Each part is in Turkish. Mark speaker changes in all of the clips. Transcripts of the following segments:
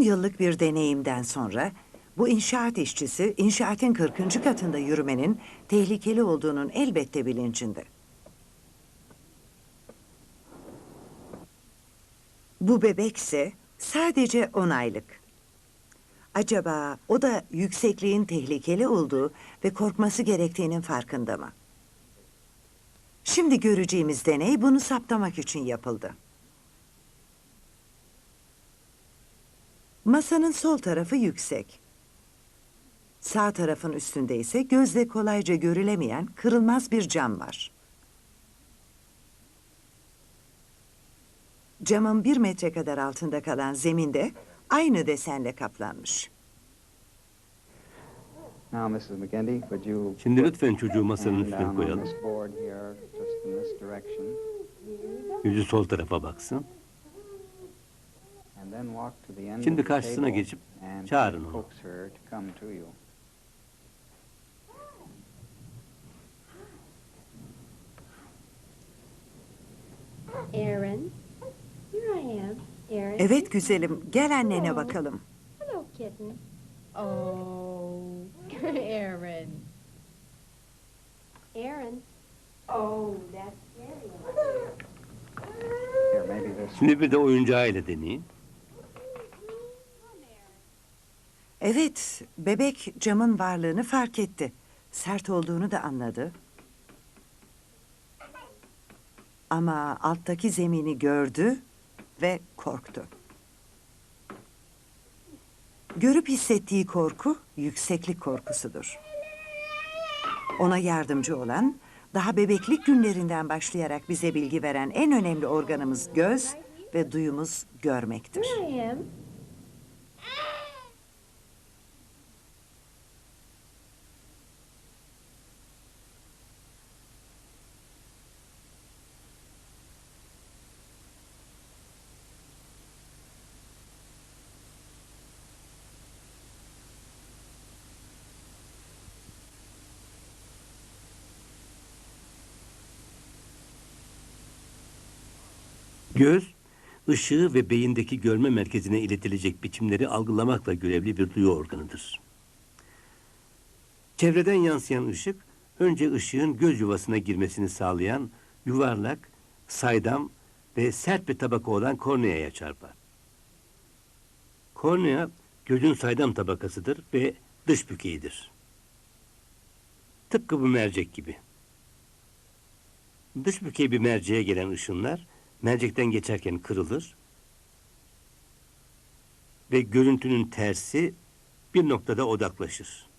Speaker 1: yıllık bir deneyimden sonra bu inşaat işçisi inşaatın 40. katında yürümenin tehlikeli olduğunun elbette bilincinde. Bu bebekse sadece 10 aylık. Acaba o da yüksekliğin tehlikeli olduğu ve korkması gerektiğinin farkında mı? Şimdi göreceğimiz deney bunu saptamak için yapıldı. Masanın sol tarafı yüksek. Sağ tarafın üstünde ise gözle kolayca görülemeyen kırılmaz bir cam var. Camın bir metre kadar altında kalan zeminde aynı desenle kaplanmış.
Speaker 2: Şimdi lütfen çocuğu masanın üstüne koyalım. Yüzü sol tarafa baksın. Şimdi karşısına geçip
Speaker 3: and
Speaker 2: çağırın onu.
Speaker 3: coax her to come to you.
Speaker 4: Aaron. Here I am. Aaron.
Speaker 1: Evet güzelim, gel annene bakalım.
Speaker 4: Hello, kitten. Oh, Aaron. Aaron. Oh, that's scary.
Speaker 3: Here, maybe this.
Speaker 2: Şimdi bir de oyuncağıyla deneyin.
Speaker 1: Evet, bebek camın varlığını fark etti. Sert olduğunu da anladı. Ama alttaki zemini gördü ve korktu. Görüp hissettiği korku yükseklik korkusudur. Ona yardımcı olan, daha bebeklik günlerinden başlayarak bize bilgi veren en önemli organımız göz ve duyumuz görmektir.
Speaker 2: Göz, ışığı ve beyindeki görme merkezine iletilecek biçimleri algılamakla görevli bir duyu organıdır. Çevreden yansıyan ışık, önce ışığın göz yuvasına girmesini sağlayan yuvarlak, saydam ve sert bir tabaka olan korneaya çarpar. Kornea, gözün saydam tabakasıdır ve dış bükeyidir. Tıpkı bu mercek gibi. Dış bükey bir merceğe gelen ışınlar, mercekten geçerken kırılır ve görüntünün tersi bir noktada odaklaşır.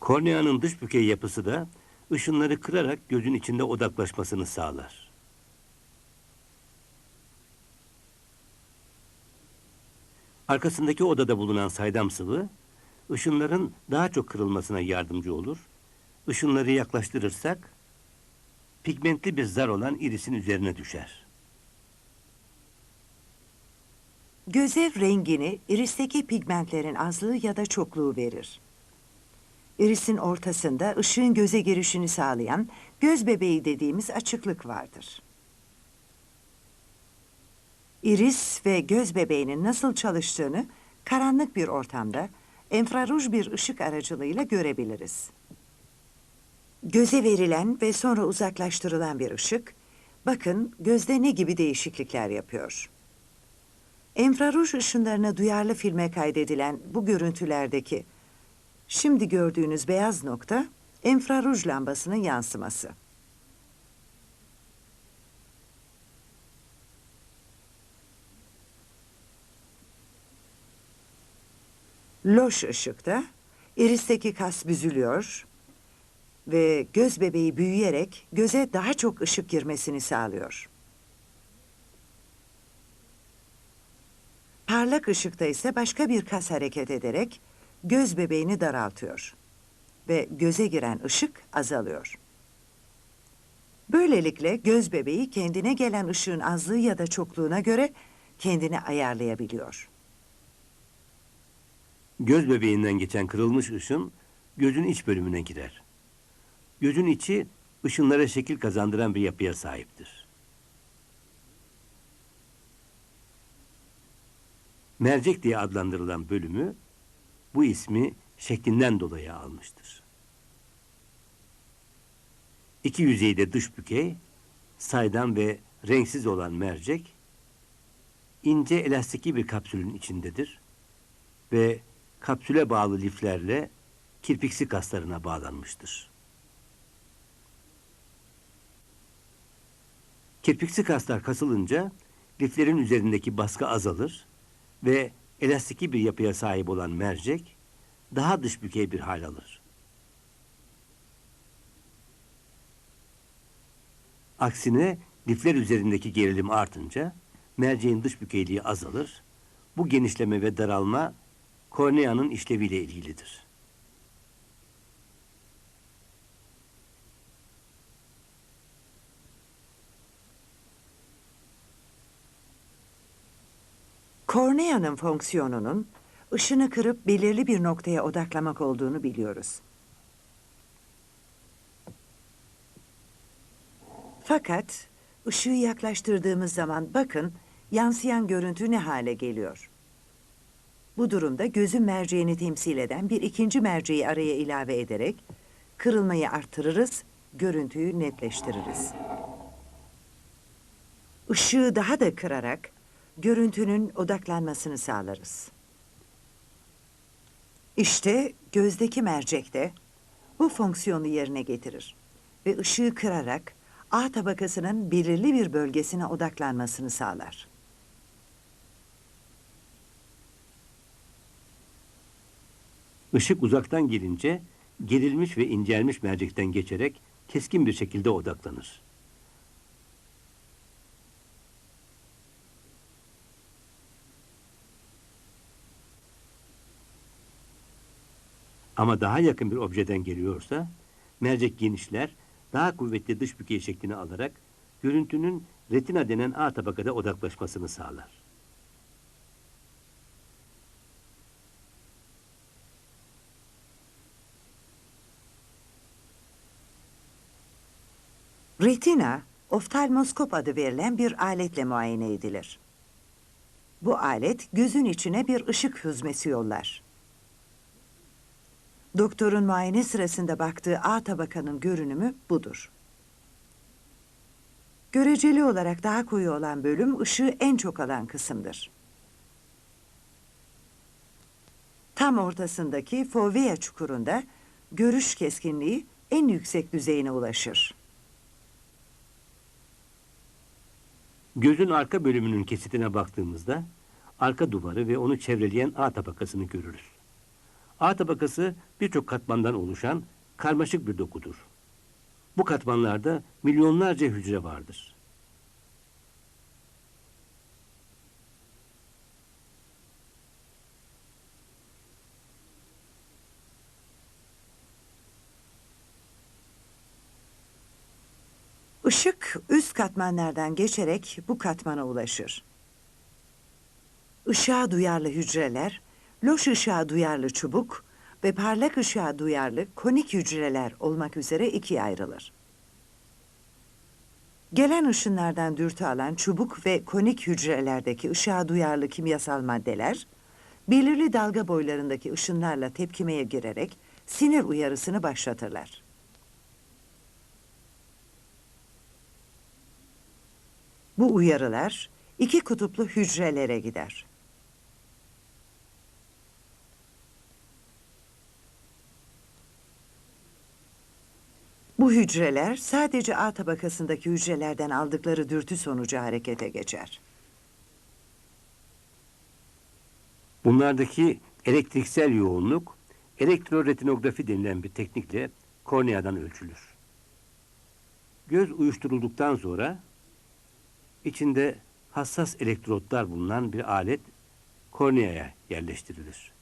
Speaker 2: Korneanın dış bükey yapısı da ışınları kırarak gözün içinde odaklaşmasını sağlar. Arkasındaki odada bulunan saydam sıvı, ışınların daha çok kırılmasına yardımcı olur. Işınları yaklaştırırsak, pigmentli bir zar olan irisin üzerine düşer.
Speaker 1: Gözev rengini iristeki pigmentlerin azlığı ya da çokluğu verir. İrisin ortasında ışığın göze girişini sağlayan göz bebeği dediğimiz açıklık vardır. İris ve göz bebeğinin nasıl çalıştığını karanlık bir ortamda enfraruj bir ışık aracılığıyla görebiliriz. Göze verilen ve sonra uzaklaştırılan bir ışık, bakın gözde ne gibi değişiklikler yapıyor. Enfraruj ışınlarına duyarlı filme kaydedilen bu görüntülerdeki şimdi gördüğünüz beyaz nokta enfraruj lambasının yansıması. Loş ışıkta iristeki kas büzülüyor ve göz bebeği büyüyerek göze daha çok ışık girmesini sağlıyor. Parlak ışıkta ise başka bir kas hareket ederek göz bebeğini daraltıyor ve göze giren ışık azalıyor. Böylelikle göz bebeği kendine gelen ışığın azlığı ya da çokluğuna göre kendini ayarlayabiliyor.
Speaker 2: Göz bebeğinden geçen kırılmış ışın gözün iç bölümüne girer. Gözün içi ışınlara şekil kazandıran bir yapıya sahiptir. Mercek diye adlandırılan bölümü bu ismi şeklinden dolayı almıştır. İki yüzeyde dış bükey, saydam ve renksiz olan mercek, ince elastiki bir kapsülün içindedir ve kapsüle bağlı liflerle kirpiksi kaslarına bağlanmıştır. Kirpiksi kaslar kasılınca liflerin üzerindeki baskı azalır ve elastiki bir yapıya sahip olan mercek daha dış bükey bir hal alır. Aksine lifler üzerindeki gerilim artınca merceğin dış bükeyliği azalır. Bu genişleme ve daralma korneanın işleviyle ilgilidir.
Speaker 1: Korneanın fonksiyonunun ışını kırıp belirli bir noktaya odaklamak olduğunu biliyoruz. Fakat ışığı yaklaştırdığımız zaman bakın yansıyan görüntü ne hale geliyor. Bu durumda gözün merceğini temsil eden bir ikinci merceği araya ilave ederek kırılmayı artırırız, görüntüyü netleştiririz. Işığı daha da kırarak görüntünün odaklanmasını sağlarız. İşte gözdeki mercek de bu fonksiyonu yerine getirir ve ışığı kırarak A tabakasının belirli bir bölgesine odaklanmasını sağlar.
Speaker 2: Işık uzaktan gelince gerilmiş ve incelmiş mercekten geçerek keskin bir şekilde odaklanır. Ama daha yakın bir objeden geliyorsa mercek genişler, daha kuvvetli dış bükey şeklini alarak görüntünün retina denen A tabakada odaklaşmasını sağlar.
Speaker 1: Retina, oftalmoskop adı verilen bir aletle muayene edilir. Bu alet gözün içine bir ışık hüzmesi yollar. Doktorun muayene sırasında baktığı A tabakanın görünümü budur. Göreceli olarak daha koyu olan bölüm ışığı en çok alan kısımdır. Tam ortasındaki fovea çukurunda görüş keskinliği en yüksek düzeyine ulaşır.
Speaker 2: Gözün arka bölümünün kesitine baktığımızda arka duvarı ve onu çevreleyen A tabakasını görürüz. A tabakası birçok katmandan oluşan karmaşık bir dokudur. Bu katmanlarda milyonlarca hücre vardır.
Speaker 1: Işık üst katmanlardan geçerek bu katmana ulaşır. Işığa duyarlı hücreler, loş ışığa duyarlı çubuk ve parlak ışığa duyarlı konik hücreler olmak üzere ikiye ayrılır. Gelen ışınlardan dürtü alan çubuk ve konik hücrelerdeki ışığa duyarlı kimyasal maddeler, belirli dalga boylarındaki ışınlarla tepkimeye girerek sinir uyarısını başlatırlar. Bu uyarılar iki kutuplu hücrelere gider. Bu hücreler sadece A tabakasındaki hücrelerden aldıkları dürtü sonucu harekete geçer.
Speaker 2: Bunlardaki elektriksel yoğunluk elektroretinografi denilen bir teknikle korneadan ölçülür. Göz uyuşturulduktan sonra içinde hassas elektrotlar bulunan bir alet korneaya yerleştirilir.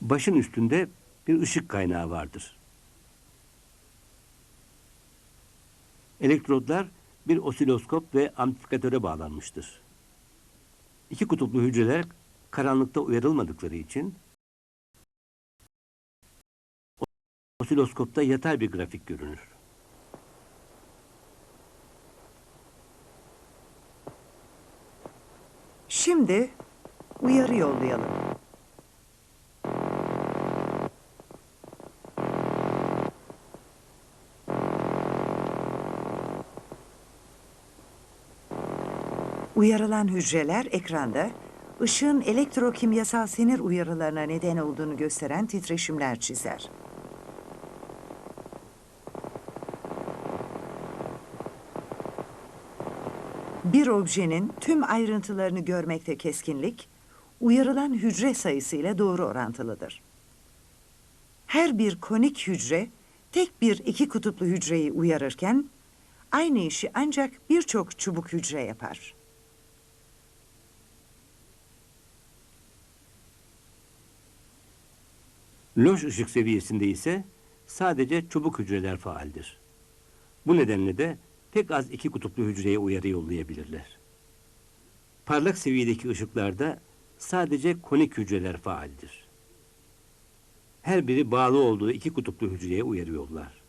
Speaker 2: Başın üstünde bir ışık kaynağı vardır. Elektrodlar bir osiloskop ve amplifikatöre bağlanmıştır. İki kutuplu hücreler karanlıkta uyarılmadıkları için osiloskopta yatay bir grafik görünür.
Speaker 1: Şimdi uyarı yollayalım. Uyarılan hücreler ekranda ışığın elektrokimyasal sinir uyarılarına neden olduğunu gösteren titreşimler çizer. Bir objenin tüm ayrıntılarını görmekte keskinlik, uyarılan hücre sayısıyla doğru orantılıdır. Her bir konik hücre tek bir iki kutuplu hücreyi uyarırken, aynı işi ancak birçok çubuk hücre yapar.
Speaker 2: Loş ışık seviyesinde ise sadece çubuk hücreler faaldir. Bu nedenle de pek az iki kutuplu hücreye uyarı yollayabilirler. Parlak seviyedeki ışıklarda sadece konik hücreler faaldir. Her biri bağlı olduğu iki kutuplu hücreye uyarı yollar.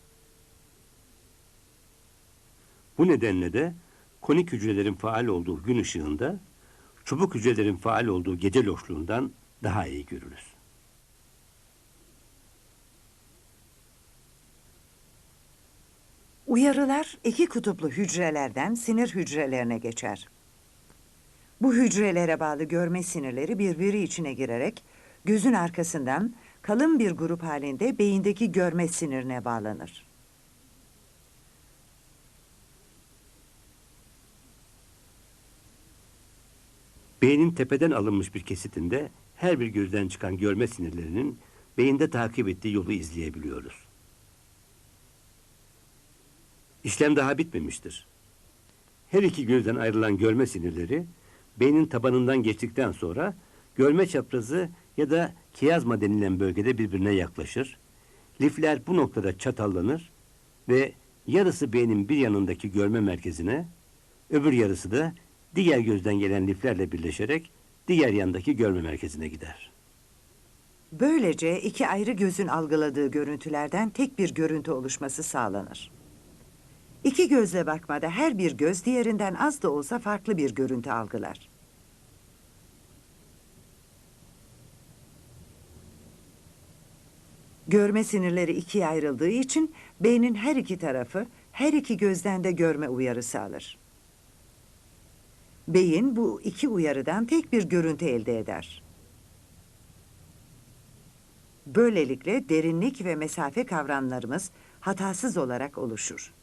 Speaker 2: Bu nedenle de konik hücrelerin faal olduğu gün ışığında, çubuk hücrelerin faal olduğu gece loşluğundan daha iyi görürüz.
Speaker 1: Uyarılar iki kutuplu hücrelerden sinir hücrelerine geçer. Bu hücrelere bağlı görme sinirleri birbiri içine girerek gözün arkasından kalın bir grup halinde beyindeki görme sinirine bağlanır.
Speaker 2: Beynin tepeden alınmış bir kesitinde her bir gözden çıkan görme sinirlerinin beyinde takip ettiği yolu izleyebiliyoruz. İşlem daha bitmemiştir. Her iki gözden ayrılan görme sinirleri beynin tabanından geçtikten sonra görme çaprazı ya da kiyazma denilen bölgede birbirine yaklaşır. Lifler bu noktada çatallanır ve yarısı beynin bir yanındaki görme merkezine, öbür yarısı da diğer gözden gelen liflerle birleşerek diğer yandaki görme merkezine gider.
Speaker 1: Böylece iki ayrı gözün algıladığı görüntülerden tek bir görüntü oluşması sağlanır. İki gözle bakmada her bir göz diğerinden az da olsa farklı bir görüntü algılar. Görme sinirleri ikiye ayrıldığı için beynin her iki tarafı her iki gözden de görme uyarısı alır. Beyin bu iki uyarıdan tek bir görüntü elde eder. Böylelikle derinlik ve mesafe kavramlarımız hatasız olarak oluşur.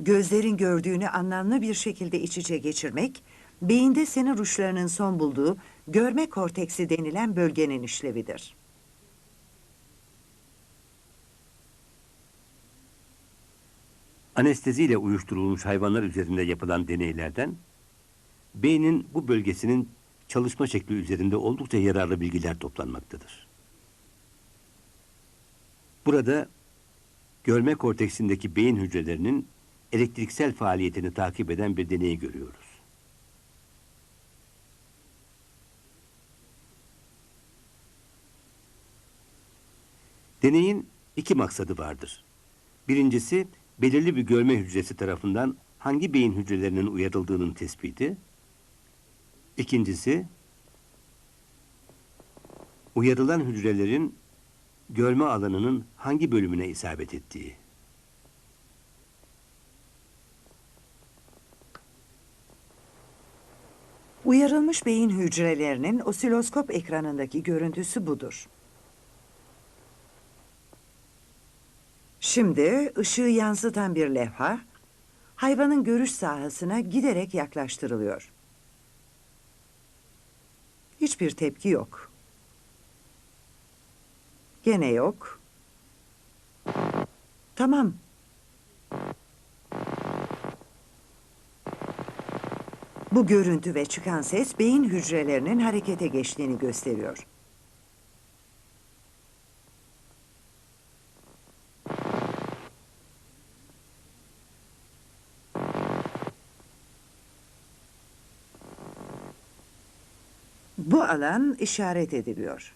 Speaker 1: Gözlerin gördüğünü anlamlı bir şekilde iç içe geçirmek, beyinde sinir uçlarının son bulduğu görme korteksi denilen bölgenin işlevidir.
Speaker 2: Anesteziyle uyuşturulmuş hayvanlar üzerinde yapılan deneylerden beynin bu bölgesinin çalışma şekli üzerinde oldukça yararlı bilgiler toplanmaktadır. Burada görme korteksindeki beyin hücrelerinin elektriksel faaliyetini takip eden bir deneyi görüyoruz. Deneyin iki maksadı vardır. Birincisi, belirli bir görme hücresi tarafından hangi beyin hücrelerinin uyarıldığının tespiti. İkincisi, uyarılan hücrelerin görme alanının hangi bölümüne isabet ettiği.
Speaker 1: Uyarılmış beyin hücrelerinin osiloskop ekranındaki görüntüsü budur. Şimdi ışığı yansıtan bir levha hayvanın görüş sahasına giderek yaklaştırılıyor. Hiçbir tepki yok. Gene yok. Tamam. Bu görüntü ve çıkan ses beyin hücrelerinin harekete geçtiğini gösteriyor. Bu alan işaret ediliyor.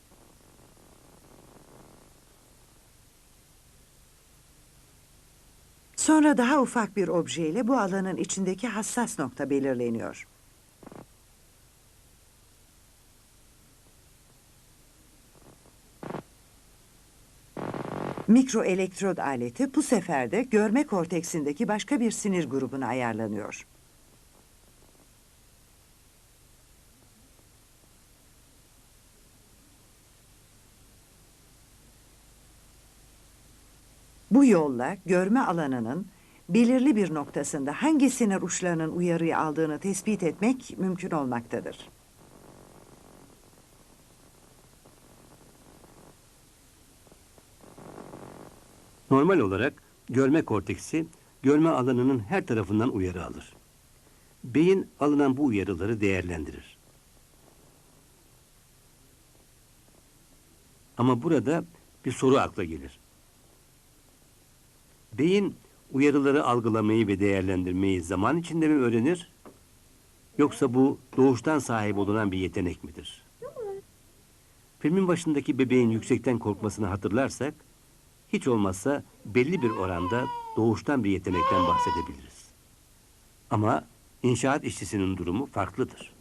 Speaker 1: Sonra daha ufak bir objeyle bu alanın içindeki hassas nokta belirleniyor. Mikroelektrod aleti bu sefer de görme korteksindeki başka bir sinir grubuna ayarlanıyor. Bu yolla görme alanının belirli bir noktasında hangi sinir uçlarının uyarıyı aldığını tespit etmek mümkün olmaktadır.
Speaker 2: Normal olarak görme korteksi görme alanının her tarafından uyarı alır. Beyin alınan bu uyarıları değerlendirir. Ama burada bir soru akla gelir. Beyin uyarıları algılamayı ve değerlendirmeyi zaman içinde mi öğrenir? Yoksa bu doğuştan sahip olunan bir yetenek midir? Filmin başındaki bebeğin yüksekten korkmasını hatırlarsak, hiç olmazsa belli bir oranda doğuştan bir yetenekten bahsedebiliriz. Ama inşaat işçisinin durumu farklıdır.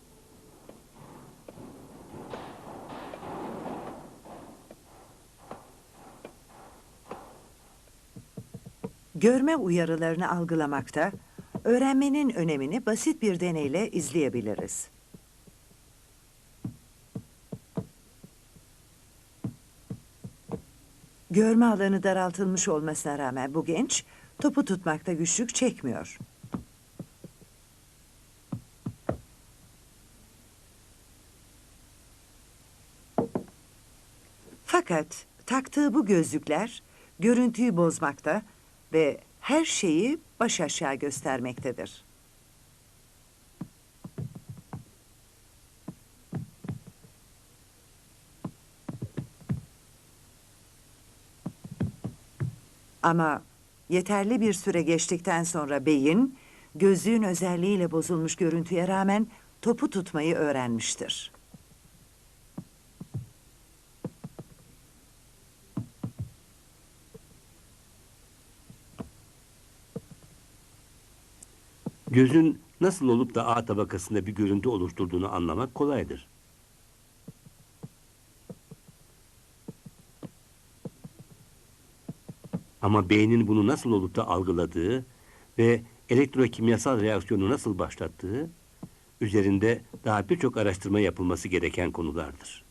Speaker 1: Görme uyarılarını algılamakta öğrenmenin önemini basit bir deneyle izleyebiliriz. Görme alanı daraltılmış olmasına rağmen bu genç topu tutmakta güçlük çekmiyor. Fakat taktığı bu gözlükler görüntüyü bozmakta ve her şeyi baş aşağı göstermektedir. Ama yeterli bir süre geçtikten sonra beyin, gözlüğün özelliğiyle bozulmuş görüntüye rağmen topu tutmayı öğrenmiştir.
Speaker 2: Gözün nasıl olup da A tabakasında bir görüntü oluşturduğunu anlamak kolaydır. Ama beynin bunu nasıl olup da algıladığı ve elektrokimyasal reaksiyonu nasıl başlattığı üzerinde daha birçok araştırma yapılması gereken konulardır.